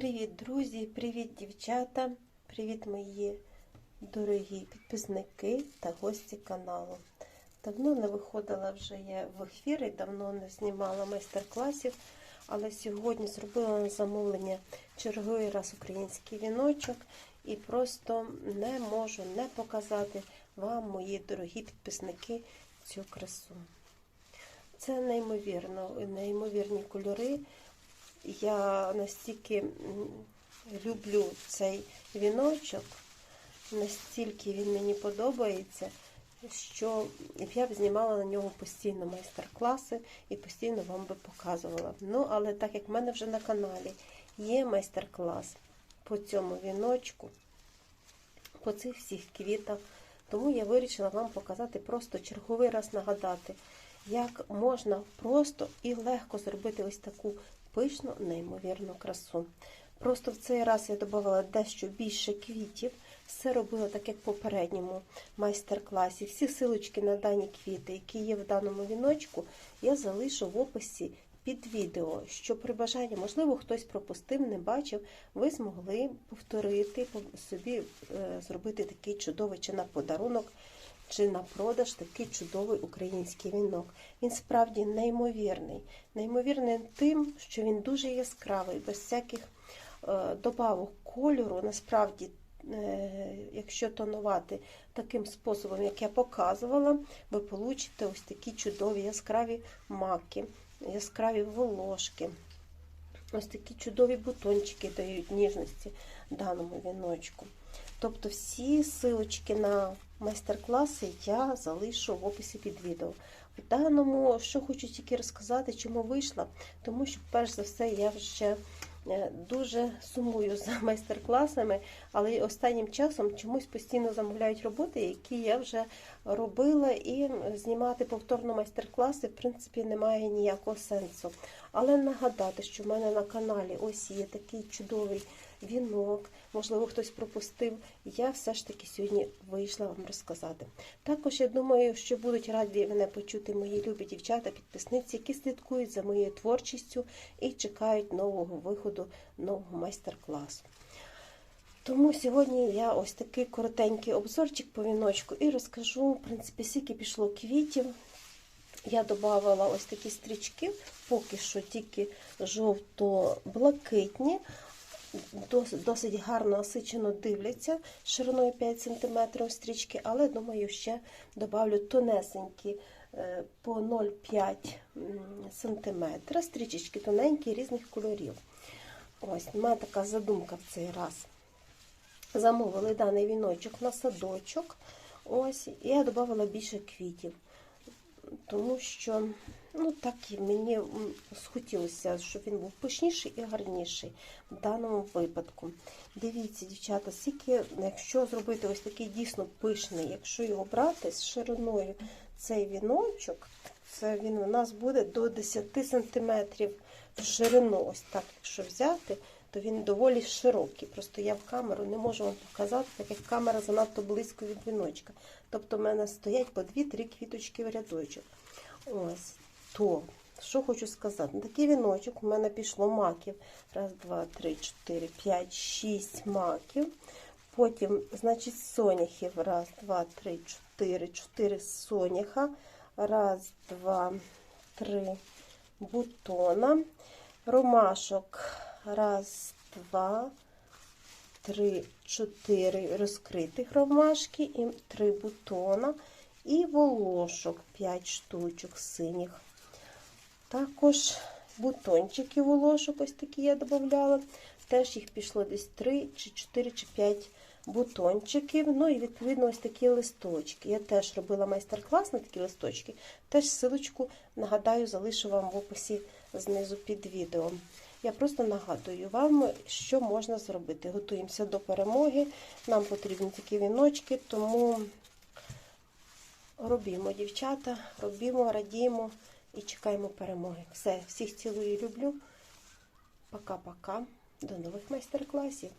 Привіт, друзі, привіт, дівчата, привіт, мої дорогі підписники та гості каналу. Давно не виходила вже я в ефір і давно не знімала майстер-класів, але сьогодні зробила замовлення черговий раз український віночок і просто не можу не показати вам, мої дорогі підписники, цю красу. Це неймовірно, неймовірні кольори. Я настільки люблю цей віночок, настільки він мені подобається, що я б знімала на нього постійно майстер-класи і постійно вам би показувала. Ну, але так як в мене вже на каналі є майстер-клас по цьому віночку, по цих всіх квітах, тому я вирішила вам показати просто черговий раз нагадати, як можна просто і легко зробити ось таку пишну, неймовірну красу. Просто в цей раз я додавала дещо більше квітів. Все робила так, як в попередньому майстер-класі. Всі силочки на дані квіти, які є в даному віночку, я залишу в описі під відео, що при бажанні, можливо, хтось пропустив, не бачив, ви змогли повторити собі, е, зробити такий чудовий чи на подарунок, чи на продаж такий чудовий український вінок. Він справді неймовірний. Неймовірний тим, що він дуже яскравий, без всяких е, добавок кольору. Насправді, е, якщо тонувати таким способом, як я показувала, ви получите ось такі чудові яскраві маки, яскраві волошки. Ось такі чудові бутончики дають ніжності даному віночку. Тобто всі силочки на майстер-класи я залишу в описі під відео. В даному, що хочу тільки розказати, чому вийшла, тому що, перш за все, я вже дуже сумую за майстер-класами, але останнім часом чомусь постійно замовляють роботи, які я вже робила, і знімати повторно майстер-класи, в принципі, немає ніякого сенсу. Але нагадати, що в мене на каналі ось є такий чудовий вінок, можливо, хтось пропустив. Я все ж таки сьогодні вийшла вам розказати. Також я думаю, що будуть раді мене почути мої любі дівчата, підписниці, які слідкують за моєю творчістю і чекають нового виходу, нового майстер-класу. Тому сьогодні я ось такий коротенький обзорчик по віночку і розкажу, в принципі, скільки пішло квітів. Я додавала ось такі стрічки, поки що тільки жовто-блакитні, досить, гарно насичено дивляться шириною 5 см стрічки, але думаю, ще додавлю тонесенькі е, по 0,5 см. Стрічечки тоненькі різних кольорів. Ось, у мене така задумка в цей раз. Замовили даний віночок на садочок. Ось, і я додавала більше квітів. Тому що ну так і мені схотілося, щоб він був пишніший і гарніший в даному випадку. Дивіться, дівчата, скільки, якщо зробити ось такий дійсно пишний, якщо його брати з шириною цей віночок, це він у нас буде до 10 см в ширину. Ось так, якщо взяти, то він доволі широкий. Просто я в камеру не можу вам показати, так як камера занадто близько від віночка. Тобто в мене стоять по 2-3 квіточки в рядочок. Ось то, що хочу сказати, на такий віночок у мене пішло маків. Раз, два, три, чотири, п'ять, шість маків. Потім, значить, соняхів. Раз, два, три, чотири, чотири соняха. Раз, два, три бутона. Ромашок. Раз, два, три, чотири розкритих ромашки і три бутона. І волошок 5 штучок синіх. Також бутончики волошок, ось такі я додавала. Теж їх пішло десь 3, чи 4 чи 5 бутончиків. Ну і відповідно ось такі листочки. Я теж робила майстер-клас на такі листочки. Теж силочку, нагадаю, залишу вам в описі знизу під відео. Я просто нагадую вам, що можна зробити. Готуємося до перемоги. Нам потрібні такі віночки, тому робімо, дівчата, робімо, радіємо і чекаємо перемоги. Все, всіх цілую і люблю. Пока-пока. До нових майстер-класів.